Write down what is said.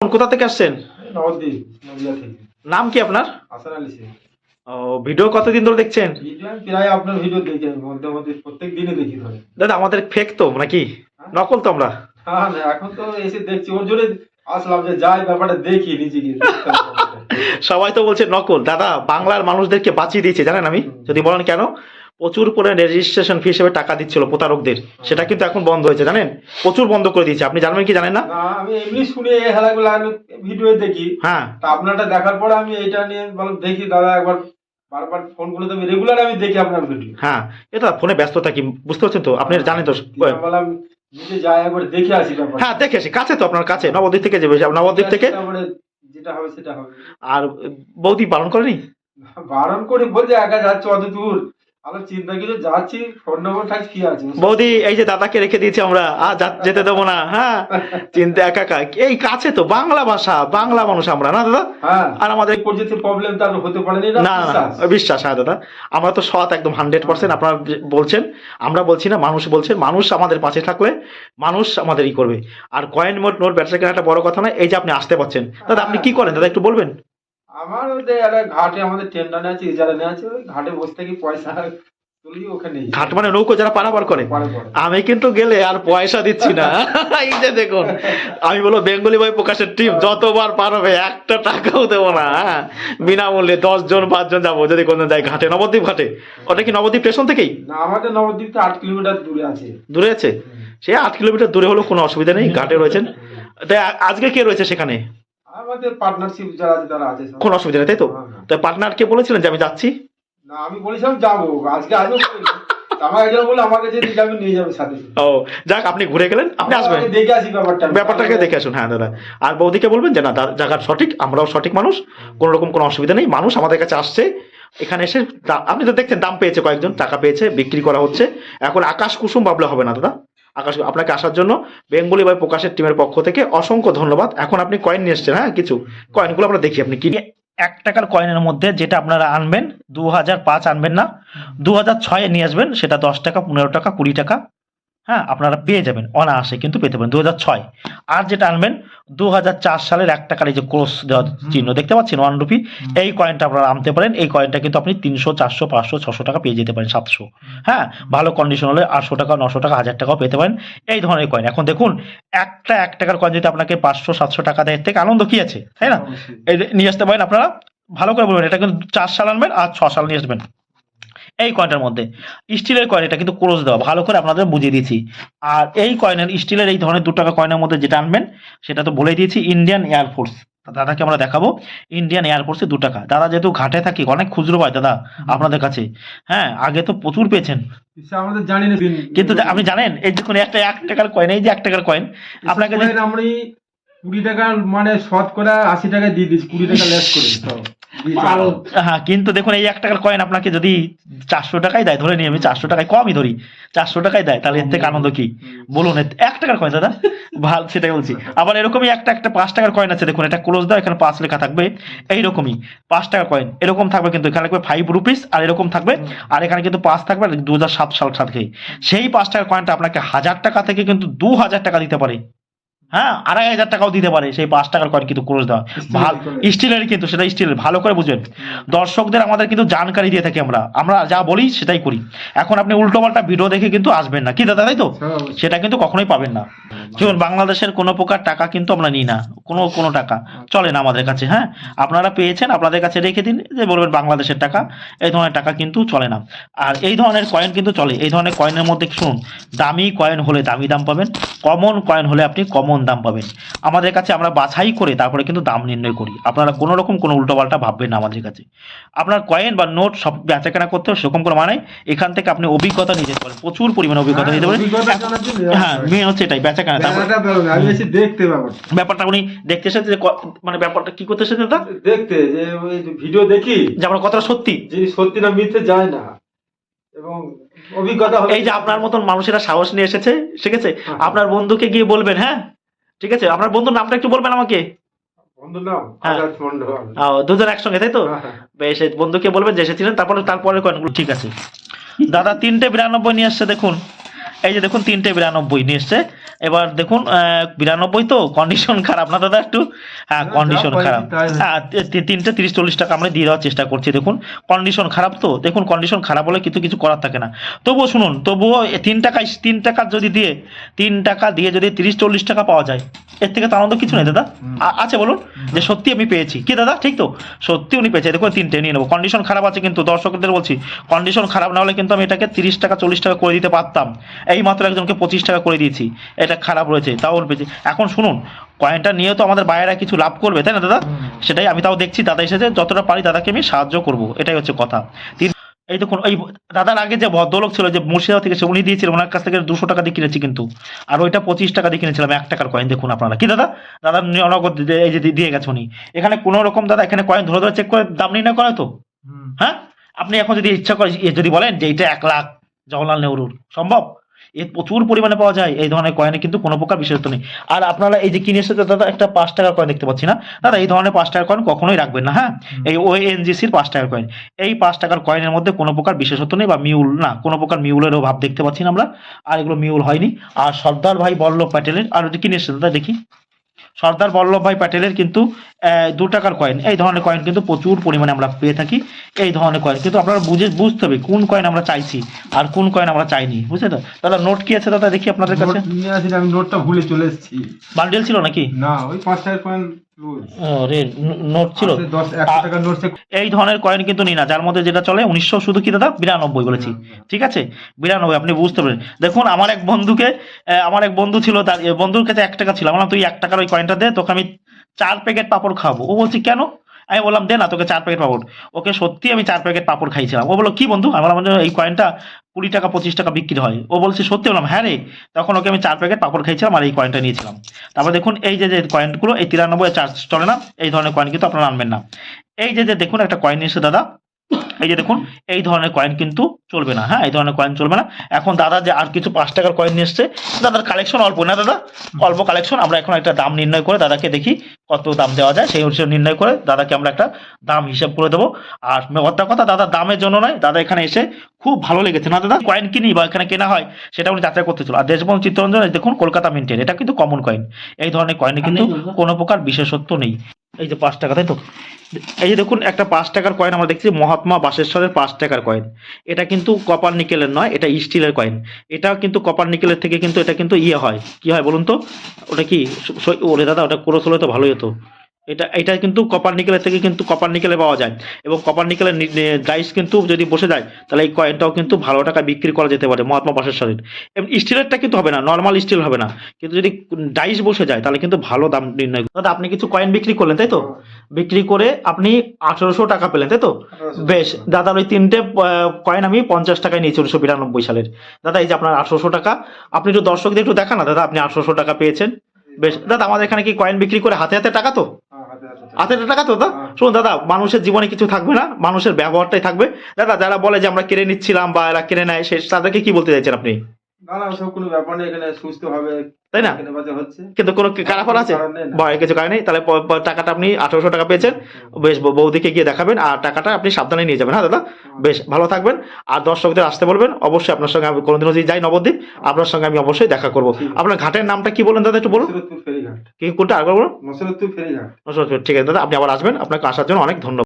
কোথা থেকে আসছেন? নাম কি আপনার? ও ভিডিও কতদিন ধরে দেখছেন? প্রায় আপনার ভিডিও দেখি মধ্যে মধ্যে প্রত্যেক দিনে দেখি দাদা আমাদের ফেক তো নাকি? নকল তো আমরা। হ্যাঁ এখন তো এসে দেখছি ওর জন্য আসলাম যে যাই ব্যাপারটা দেখি নিজে গিয়ে দেখতে হবে ব্যাপারটা। সবাই তো বলছে নকল। দাদা বাংলার মানুষদেরকে বাঁচিয়ে দিয়েছে জানেন আমি? যদি বলেন কেন? প্রচুর পরিমাণে রেজিস্ট্রেশন ফি হিসেবে টাকা দিচ্ছিল প্রতারকদের। সেটা কিন্তু এখন বন্ধ হয়েছে জানেন? প্রচুর বন্ধ করে দিয়েছে। আপনি জানবেন কি জানেন না? আমি এমনি শুনে এই হেলাগুলো আমি ভিডিও দেখি। হ্যাঁ। তা আপনারটা দেখার পরে আমি এটা নিয়ে দেখি। দাদা একবার বারবার ফোন করে দেবে রেগুলার আমি দেখি আপনার ভিডিও। হ্যাঁ এটা ফোনে ব্যস্ত থাকি বুঝতে পারছেন তো? আপনি জানেন তো বললাম নিজে যাই একবার দেখে আসি হ্যাঁ দেখে আসি। কাছে তো আপনার কাছে নবদ্বীপ থেকে যাবে। নবদ্বীপ থেকে? যেটা হবে সেটা হবে। আর বৌদি পালন করেনি? বারণ করে বলছে একা যাচ্ছে অত দূর। বৌদি এই যে দাদাকে রেখে দিয়েছি আমরা আর যেতে দেবো না হ্যাঁ? চিন্তা একা একা এই কাছে তো বাংলা ভাষা বাংলা মানুষ আমরা না দাদা? হ্যাঁ। আর আমাদের প্রবলেম তার হতে পারে না না না, না বিশ্বাস। হ্যাঁ দাদা। আমরা তো সৎ একদম হান্ড্রেড পার্সেন্ট আপনারা বলছেন আমরা বলছি না মানুষ বলছেন মানুষ আমাদের পাশে থাকলে মানুষ আমাদের ই করবে। আর কয়েন মোট নোট কেনা একটা বড় কথা নয় এই যে আপনি আসতে পারছেন। দাদা আপনি কি করেন? দাদা একটু বলবেন? আমার যে ঘাটে আমাদের টেন্ডার আছে ইজারা নেওয়া আছে ওই ঘাটে বসে থাকি পয়সা তুলি ওখানে ঘাট মানে নৌকো যারা পারাপার করে। আমি কিন্তু গেলে আর পয়সা দিচ্ছি না। এই যে দেখুন আমি বলো বেঙ্গলি বই প্রকাশের টিম যতবার পারবে একটা টাকাও দেবো না হ্যাঁ? বিনামূল্যে দশ জন পাঁচজন যাব যদি কোনো যায় ঘাটে নবদ্বীপ ঘাটে। ওটা কি নবদ্বীপ স্টেশন থেকেই? না আমাদের নবদ্বীপ তো আট কিলোমিটার দূরে আছে। দূরে আছে? সে আট কিলোমিটার দূরে হলো কোনো অসুবিধা নেই ঘাটে রয়েছেন। তাই আজকে কে রয়েছে সেখানে? আমাদের পার্টনারশিপ যারা আছে তারা আছে কোনো অসুবিধা নেই তাই তো? হ্যাঁ, হ্যাঁ। পার্টনারকে বলেছিলেন যে আমি যাচ্ছি? না আমি বলেছিলাম যাব আজকে আজও আমার একজন বলে আমাকে যদি যাবে নিয়ে যাবে সাথে ও যাক আপনি ঘুরে গেলেন আপনি আসবেন। আমাকে দেখে আসি ব্যাপারটা। ব্যাপারটাকে দেখে আসুন হ্যাঁ দাদা। আর বৌদিকে বলবেন যে না জায়গা সঠিক আমরাও সঠিক মানুষ কোনো রকম কোনো অসুবিধা নেই মানুষ আমাদের কাছে আসছে। এখানে এসে আপনি তো দেখছেন দাম পেয়েছে কয়েকজন টাকা পেয়েছে বিক্রি করা হচ্ছে। এখন আকাশ কুসুম ভাবলে হবে না দাদা? আকাশ আপনাকে আসার জন্য বেঙ্গলি বাই প্রকাশের টিমের পক্ষ থেকে অসংখ্য ধন্যবাদ। এখন আপনি কয়েন নিয়ে এসছেন হ্যাঁ কিছু? কয়েনগুলো আমরা দেখি, আপনি কি এক টাকার কয়েনের মধ্যে যেটা আপনারা আনবেন, দু হাজার পাঁচ আনবেন না, দু হাজার ছয়ে নিয়ে আসবেন, সেটা দশ টাকা, পনেরো টাকা, কুড়ি টাকা। হ্যাঁ আপনারা পেয়ে যাবেন অনায়াসে কিন্তু পেতে পারেন দু হাজার ছয়। আর যেটা আনবেন দু হাজার চার সালের এক টাকার এই যে ক্রোস দেওয়া চিহ্ন দেখতে পাচ্ছেন ওয়ান রুপি এই কয়েনটা আপনারা আনতে পারেন এই কয়েনটা কিন্তু আপনি তিনশো চারশো পাঁচশো ছশো টাকা পেয়ে যেতে পারেন সাতশো। হ্যাঁ ভালো কন্ডিশন হলে আটশো টাকা নশো টাকা হাজার টাকাও পেতে পারেন এই ধরনের কয়েন এখন দেখুন একটা এক টাকার কয়েন যদি আপনাকে পাঁচশো সাতশো টাকা দেয় থেকে আনন্দ কি আছে? তাই না? এই যে নিয়ে আসতে পারেন আপনারা ভালো করে বলবেন এটা কিন্তু চার সাল আনবেন আর ছ সাল নিয়ে আসবেন। এই কয়েনটার মধ্যে। স্টিলের কয়েন এটা কিন্তু ক্রোজ দেওয়া ভালো করে আপনাদের বুঝিয়ে দিয়েছি। আর এই কয়েনের স্টিলের এই ধরনের দু টাকা কয়েনের মধ্যে যেটা আনবেন সেটা তো বলে দিয়েছি ইন্ডিয়ান এয়ারফোর্স দাদাকে আমরা দেখাবো ইন্ডিয়ান এয়ারফোর্সে দু টাকা। দাদা যেহেতু ঘাটে থাকি অনেক খুচরো পায় দাদা আপনাদের কাছে। হ্যাঁ আগে তো প্রচুর পেয়েছেন। আমাদের জানি না কিন্তু আপনি জানেন এই দেখুন একটা এক টাকার কয়েন এই যে এক টাকার কয়েন আপনাকে আমরা কুড়ি টাকা মানে শর্ট করে আশি টাকা দিয়ে দিচ্ছি কুড়ি টাকা লেস করে। হ্যাঁ কিন্তু দেখুন, এই এক টাকার কয়েন আপনাকে যদি চারশো টাকায় দেয়, ধরে নিই আমি চারশো টাকায় কমই ধরি, চারশো টাকায় দেয়, তাহলে এর থেকে আনন্দ কি? বলুন এক টাকার কয়েন দাদা? ভালো, সেটাই বলছি। আবার এরকমই একটা একটা পাঁচ টাকার কয়েন আছে, দেখুন, এটা ক্লোজ দাও, এখানে পাঁচ লেখা থাকবে, এইরকমই, পাঁচ টাকার কয়েন এরকম থাকবে কিন্তু, এখানে থাকবে ফাইভ রুপিস আর এরকম থাকবে, আর এখানে কিন্তু পাঁচ থাকবে দু হাজার সাত সাল থেকে সেই পাঁচ টাকার কয়েনটা আপনাকে হাজার টাকা থেকে কিন্তু দু হাজার টাকা দিতে পারে। হ্যাঁ আড়াই হাজার টাকাও দিতে পারে সেই পাঁচ টাকার কয়েন কিন্তু ক্লোজ দেওয়া। ভালো স্টিলের কিন্তু সেটা স্টিলের ভালো করে বুঝবেন। দর্শকদের আমাদের কিন্তু জানকারি দিয়ে থাকি আমরা। আমরা যা বলি সেটাই করি। এখন আপনি উল্টো পাল্টা ভিডিও দেখে কিন্তু আসবেন না। কি দাদা তাই তো? সেটা কিন্তু কখনোই পাবেন না। দেখুন বাংলাদেশের কোনো প্রকার টাকা কিন্তু আমরা নিই না। কোনো কোনো টাকা। চলে না আমাদের কাছে হ্যাঁ? আপনারা পেয়েছেন আপনাদের কাছে রেখে দিন যে বলবেন বাংলাদেশের টাকা। এই ধরনের টাকা কিন্তু চলে না। আর এই ধরনের কয়েন কিন্তু চলে। এই ধরনের কয়েনের মধ্যে শুনুন দামি কয়েন হলে দামি দাম পাবেন কমন কয়েন হলে আপনি কমন দাম পাবেন। আমাদের কাছে আমরা বাছাই করে তারপরে কিন্তু দাম নির্ণয় করি। আপনারা কোনো রকম কোনো উল্টোপাল্টা ভাববেন না আমাদের কাছে। আপনার কয়েন বা নোট সব বেচাকেনা করতে সেরকম করে মানে এখান থেকে আপনি অভিজ্ঞতা নিয়ে যেতে পারেন। প্রচুর পরিমাণে অভিজ্ঞতা নিতে পারেন। হ্যাঁ মেন হচ্ছে এটাই বেচাকেনা। এসে দেখতে ব্যাপারটা। উনি দেখতে এসেছে মানে ব্যাপারটা কি করতে এসেছে দাদা দেখতে যে ওই ভিডিও দেখি। যে আমার কথাটা সত্যি। যে সত্যি না মিথ্যে যায় না। এবং অভিজ্ঞতা এই যে আপনার মতন মানুষেরা সাহস নিয়ে এসেছে ঠিক আছে হ্যাঁ। আপনার বন্ধুকে গিয়ে বলবেন হ্যাঁ? ঠিক আছে আপনার বন্ধুর নামটা একটু বলবেন আমাকে? বন্ধুর নাম? হ্যাঁ। আজাদ মন্ডল। দুজন একসঙ্গে তাই তো? হ্যাঁ, হ্যাঁ। বেশ বন্ধুকে বলবেন যে এসেছিলেন তারপরে তারপরে কয়েনগুলো ঠিক আছে। দাদা তিনটে বিরানব্বই নিয়ে আসছে দেখুন। এই যে দেখুন তিনটে বিরানব্বই নিয়ে এসছে এবার দেখুন আহ, বিরানব্বই তো কন্ডিশন খারাপ না দাদা একটু? হ্যাঁ কন্ডিশন খারাপ। হ্যাঁ তিনটে তিরিশ চল্লিশ টাকা আমরা দিয়ে দেওয়ার চেষ্টা করছি দেখুন। কন্ডিশন খারাপ তো দেখুন কন্ডিশন খারাপ হলে কিন্তু কিছু করার থাকে না। তবুও শুনুন তবুও তিন টাকায় তিন টাকা যদি দিয়ে তিন টাকা দিয়ে যদি তিরিশ চল্লিশ টাকা পাওয়া যায় এর থেকে তো আনন্দ কিছু নেই দাদা। আছে বলুন। যে সত্যি আমি পেয়েছি। কি দাদা? ঠিক তো? সত্যি উনি পেয়েছে। দেখুন তিনটে নিয়ে নেব। কন্ডিশন খারাপ আছে কিন্তু দর্শকদের বলছি কন্ডিশন খারাপ না হলে কিন্তু আমি এটাকে তিরিশ টাকা চল্লিশ টাকা করে দিতে পারতাম। এই মাত্র একজনকে পঁচিশ টাকা করে দিয়েছি। এটা খারাপ রয়েছে তাও উনি পেয়েছে। এখন শুনুন কয়েনটা নিয়ে তো আমাদের বাইরেরা কিছু লাভ করবে তাই না দাদা? সেটাই আমি তাও দেখছি দাদা এসেছে যতটা পারি দাদাকে আমি সাহায্য করব। এটাই হচ্ছে কথা। তিন- এই দেখুন এই দাদার আগে যে ভদ্রলোক ছিল যে মুর্শিদাবাদ থেকে সে উনি দিয়েছিলেন ওনার কাছ থেকে দুশো টাকা দিয়ে কিনেছি কিন্তু। আর ওইটা পঁচিশ টাকা দিয়ে কিনেছিলাম এক টাকার কয়েন দেখুন আপনারা। কি দাদা? দাদা নগদ এই যে দিয়ে- গেছে উনি। এখানে কোনো রকম দাদা এখানে কয়েন ধরে ধরে চেক করে দাম নির্ণয় করা তো? হ্যাঁ? আপনি এখন যদি ইচ্ছা করে যদি বলেন যে এটা এক লাখ জওয়াহরলাল নেহরুর সম্ভব? এর প্রচুর পরিমাণে পাওয়া যায়। এই ধরনের কয়েনে কিন্তু কোনো প্রকার বিশেষত্ব নেই। আর আপনারা এই যে কিনে এসেছে দাদা একটা পাঁচ টাকার কয়েন দেখতে পাচ্ছি না? দাদা এই ধরনের পাঁচ টাকার কয়েন কখনোই রাখবেন না হ্যাঁ? এই ও এনজিসির পাঁচ টাকার কয়েন এই পাঁচ টাকার কয়েনের মধ্যে কোনো প্রকার বিশেষত্ব নেই বা মিউল না কোনো প্রকার মিউলেরও ভাব দেখতে পাচ্ছি না আমরা। আর এগুলো মিউল হয়নি। আর সর্দার ভাই বল্লভ প্যাটেলের আর কিনে এসেছে দাদা দেখি। সর্দার বল্লভ ভাই প্যাটেলের কিন্তু দু টাকার কয়েন এই ধরনের কয়েন কিন্তু প্রচুর পরিমাণে আমরা পেয়ে থাকি। এই ধরনের কয়েন কিন্তু আপনারা বুঝে বুঝতে হবে কোন কয়েন আমরা চাইছি আর কোন কয়েন আমরা চাইনি। বুঝলে তো? দাদা নোট কি আছে দাদা? দেখি আপনাদের কাছে। আমি নোটটা ভুলে চলে এসেছি। বান্ডেল ছিল নাকি? না ওই পাঁচ টাকার কয়েন নোট ছিল। এই ধরনের কয়েন কিন্তু নিই না। যার মধ্যে যেটা চলে উনিশশো শুধু কি দাদা? বিরানব্বই বলেছি। ঠিক আছে? বিরানব্বই আপনি বুঝতে পারেন দেখুন আমার এক বন্ধুকে আমার এক বন্ধু ছিল তার বন্ধুর কাছে এক টাকা ছিল। আমার তুই এক টাকার ওই কয়েনটা দে তোকে আমি চার প্যাকেট পাপড় খাব ও বলছি কেন? আমি বললাম দে না তোকে চার প্যাকেট পাপড়। ওকে সত্যি আমি চার প্যাকেট পাপড় খাইছিলাম। ও বলল কি বন্ধু? আমার যে এই কয়েনটা কুড়ি টাকা, পঁচিশ টাকা বিক্রি হয়। ও বলছে, সত্যি বললাম হ্যাঁ রে। তখন ওকে আমি চার প্যাকেট পাপড় খাইছিলাম আর এই কয়েনটা নিয়েছিলাম। তারপর দেখুন, এই যে যে কয়েনগুলো এই তিরানব্বই চার্জ চলে না, এই ধরনের কয়েন কিন্তু আপনারা আনবেন না। এই যে যে দেখুন, একটা কয়েন এসে দাদা। এই যে দেখুন, এই ধরনের কয়েন কিন্তু চলবে না হ্যাঁ এই ধরনের কয়েন চলবে না। এখন দাদা যে আর কিছু পাঁচ টাকার কয়েন নিয়ে এসছে, দাদার কালেকশন অল্প, না দাদা? অল্প কালেকশন আমরা এখন একটা দাম নির্ণয় করে দাদাকে দেখি কত দাম দেওয়া যায় সেই অনুসারে নির্ণয় করে দাদাকে আমরা একটা দাম হিসাব করে দেবো। আর অর্থাৎ কথা দাদা দামের জন্য নয় দাদা এখানে এসে খুব ভালো লেগেছে। না দাদা কয়েন কিনি বা এখানে কেনা হয় সেটা উনি যাচাই করতে ছিল। আর দেশবন্ধু চিত্তরঞ্জন দেখুন কলকাতা মিন্টের এটা কিন্তু কমন কয়েন এই ধরনের কয়েনে কিন্তু কোনো প্রকার বিশেষত্ব নেই। এই যে পাঁচ টাকা, তাই তো? এই যে দেখুন, একটা পাঁচ টাকার কয়েন আমরা দেখছি, মহাত্মা বাসেশ্বরের পাঁচ টাকার কয়েন এটা কিন্তু কপার নিকেলের নয়, এটা স্টিলের কয়েন এটা কিন্তু কপার নিকেলের থেকে কিন্তু, এটা কিন্তু ইয়ে হয়। কি হয় বলুন তো? ওটা কি? ওরে দাদা, ওটা ক্রোস হলে তো ভালোই হতো। এটা এটা কিন্তু কপার নিকেলের থেকে কিন্তু কপার নিকেলে পাওয়া যায়। এবং কপার নিকেলের ডাইস কিন্তু যদি বসে যায় তাহলে এই কয়েনটাও কিন্তু ভালো টাকা বিক্রি করা যেতে পারে মহাত্মা বাসেশ্বরের এবং স্টিলেরটা কিন্তু হবে না নর্মাল স্টিল হবে না। কিন্তু যদি ডাইস বসে যায় তাহলে কিন্তু ভালো দাম নির্ণয় দাদা আপনি কিছু কয়েন বিক্রি করলেন তাই তো? বিক্রি করে আপনি আঠারোশো টাকা পেলেন তাই তো? বেশ দাদা ওই তিনটে কয়েন আমি পঞ্চাশ টাকায় নিয়েছি উনিশশো বিরানব্বই সালের। দাদা এই যে আপনার আঠারোশো টাকা আপনি একটু দর্শকদের একটু দেখান না দাদা আপনি আঠারোশো টাকা পেয়েছেন। বেশ দাদা আমাদের এখানে কি কয়েন বিক্রি করে হাতে হাতে টাকা তো? হাতে টাকা। তো দাদা? হ্যাঁ। শুনুন দাদা মানুষের জীবনে কিছু থাকবে না মানুষের ব্যবহারটাই থাকবে। দাদা যারা বলে যে আমরা কেড়ে নিচ্ছিলাম বা এরা কেড়ে নেয় সে তাদেরকে কি বলতে চাইছেন আপনি? তাই না? কিন্তু কোনো আছে? ভয় কিছু কারণ নেই? তাহলে টাকাটা আপনি আঠারোশো টাকা পেয়েছেন। বেশ বৌদিকে গিয়ে দেখাবেন আর টাকাটা আপনি সাবধানে নিয়ে যাবেন হ্যাঁ দাদা? বেশ ভালো থাকবেন। আর দর্শকদের আসতে বলবেন অবশ্যই আপনার সঙ্গে আমি কোনোদিনও যদি যাই নবদ্বীপ আপনার সঙ্গে আমি অবশ্যই দেখা করব। আপনার ঘাটের নামটা কি বলেন দাদা একটু বলুন। ফেরিঘাট। কি কোনটা? আগে বলুন। নসরতপুর ফেরিঘাট। ঠিক আছে। দাদা আপনি আবার আসবেন। আপনাকে আসার জন্য অনেক ধন্যবাদ।